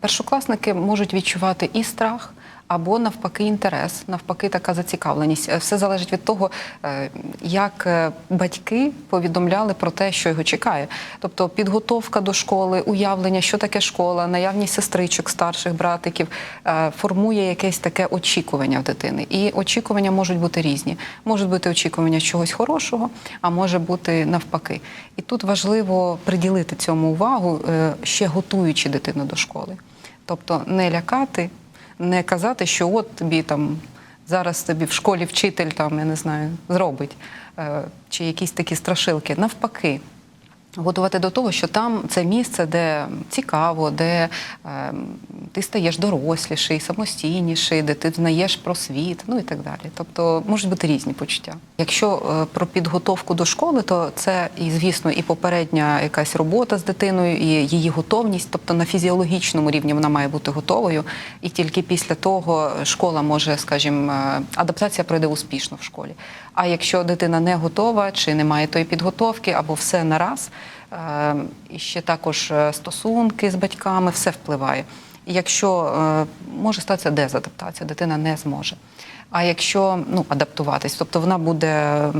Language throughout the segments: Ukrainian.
Першокласники можуть відчувати і страх. Або навпаки інтерес, навпаки, така зацікавленість. Е, Все залежить від того, е, як е, батьки повідомляли про те, що його чекає. Тобто підготовка до школи, уявлення, що таке школа, наявність сестричок, старших братиків формує якесь таке очікування в дитини. І очікування можуть бути різні. Можуть бути очікування чогось хорошого, а може бути навпаки. І тут важливо приділити цьому увагу, ще готуючи дитину до школи. Тобто не лякати, не казати, що от тобі там зараз тобі в школі вчитель там, я не знаю, зробить, е, чи якісь такі страшилки. Навпаки. Готувати до того, що там це місце, де цікаво, де е, ти стаєш доросліший, самостійніший, де ти знаєш про світ, ну і так далі. Тобто можуть бути різні почуття. Якщо е, про підготовку до школи, то це і звісно і попередня якась робота з дитиною, і її готовність, тобто на фізіологічному рівні вона має бути готовою, і тільки після того школа може, скажімо, е, адаптація пройде успішно в школі. А якщо дитина не готова чи не має тої підготовки, або все нараз, і ще також е, стосунки з батьками, все впливає. І якщо е, може статися дезадаптація, дитина не зможе. А якщо ну, адаптуватись, тобто вона буде е,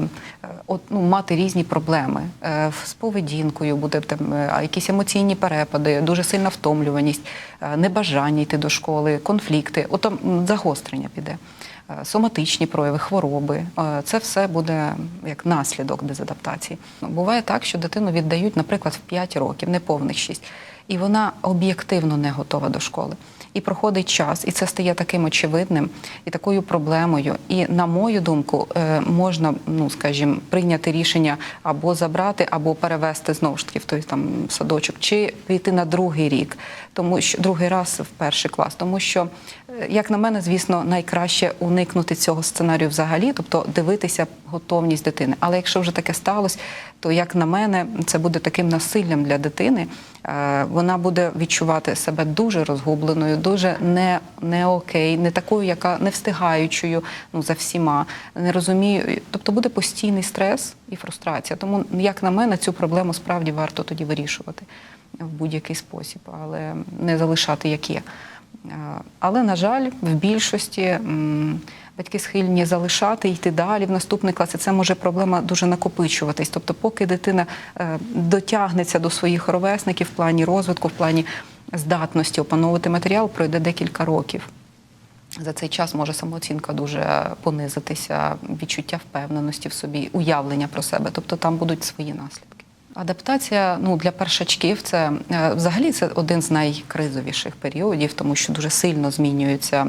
от, ну, мати різні проблеми е, з поведінкою, буде там е, якісь емоційні перепади, дуже сильна втомлюваність, е, небажання йти до школи, конфлікти, от там загострення піде. Е, Соматичні прояви, хвороби Е, це все буде як наслідок дезадаптації. Буває так, що дитину віддають, наприклад, в 5 років, не повних 6, і вона об'єктивно не готова до школи. І проходить час, і це стає таким очевидним і такою проблемою. І на мою думку, е, можна, ну скажімо, прийняти рішення або забрати, або перевести знову ж таки в той там садочок, чи піти на другий рік, тому що другий раз в перший клас, тому що, е, як на мене, звісно, найкраще уникнути цього сценарію взагалі, тобто дивитися готовність дитини. Але якщо вже таке сталося, то як на мене, це буде таким насиллям для дитини. Е, Вона буде відчувати себе дуже розгубленою, дуже не, не окей, не такою, яка не встигаючою ну, за всіма, не розумію. Тобто буде постійний стрес і фрустрація. Тому, як на мене, цю проблему справді варто тоді вирішувати в будь-який спосіб, але не залишати як є. Е, Але, на жаль, в більшості батьки схильні залишати, йти далі в наступний клас. І це може проблема дуже накопичуватись. Тобто, поки дитина е, дотягнеться до своїх ровесників в плані розвитку, в плані здатності опановувати матеріал, пройде декілька років. За цей час може самооцінка дуже понизитися, відчуття впевненості в собі, уявлення про себе. Тобто там будуть свої наслідки. Адаптація ну, для першачків це е, взагалі це один з найкризовіших періодів, тому що дуже сильно змінюється е,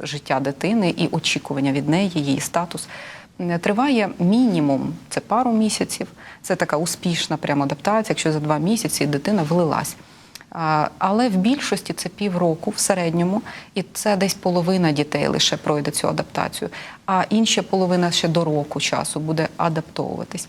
життя дитини і очікування від неї, її статус. Е, Триває мінімум це пару місяців. Це така успішна прямо адаптація, якщо за два місяці дитина влилась. Але в більшості це півроку в середньому, і це десь половина дітей лише пройде цю адаптацію, а інша половина ще до року часу буде адаптовуватись.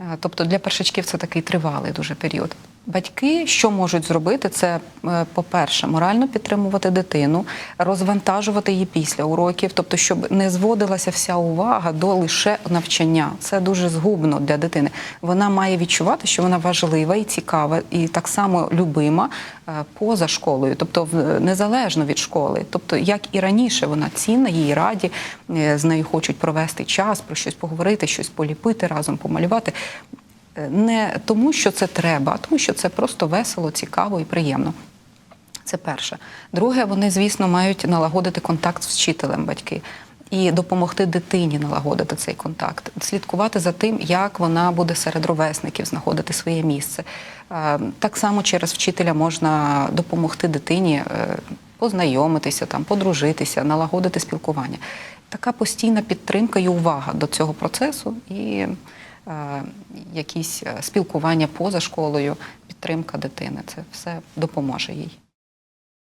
Е, Тобто для першачків це такий тривалий дуже період. Батьки, що можуть зробити, це, е, по-перше, морально підтримувати дитину, розвантажувати її після уроків, тобто, щоб не зводилася вся увага до лише навчання. Це дуже згубно для дитини. Вона має відчувати, що вона важлива і цікава, і так само любима е, поза школою, тобто незалежно від школи. Тобто, як і раніше, вона цінна, їй раді, е, з нею хочуть провести час, про щось поговорити, щось поліпити разом, помалювати. Не тому, що це треба, а тому, що це просто весело, цікаво і приємно. Це перше. Друге, вони, звісно, мають налагодити контакт з вчителем батьки і допомогти дитині налагодити цей контакт, слідкувати за тим, як вона буде серед ровесників знаходити своє місце. Е, Так само через вчителя можна допомогти дитині е, познайомитися, там, подружитися, налагодити спілкування. Така постійна підтримка і увага до цього процесу і якісь е, спілкування поза школою, підтримка дитини. Це все допоможе їй.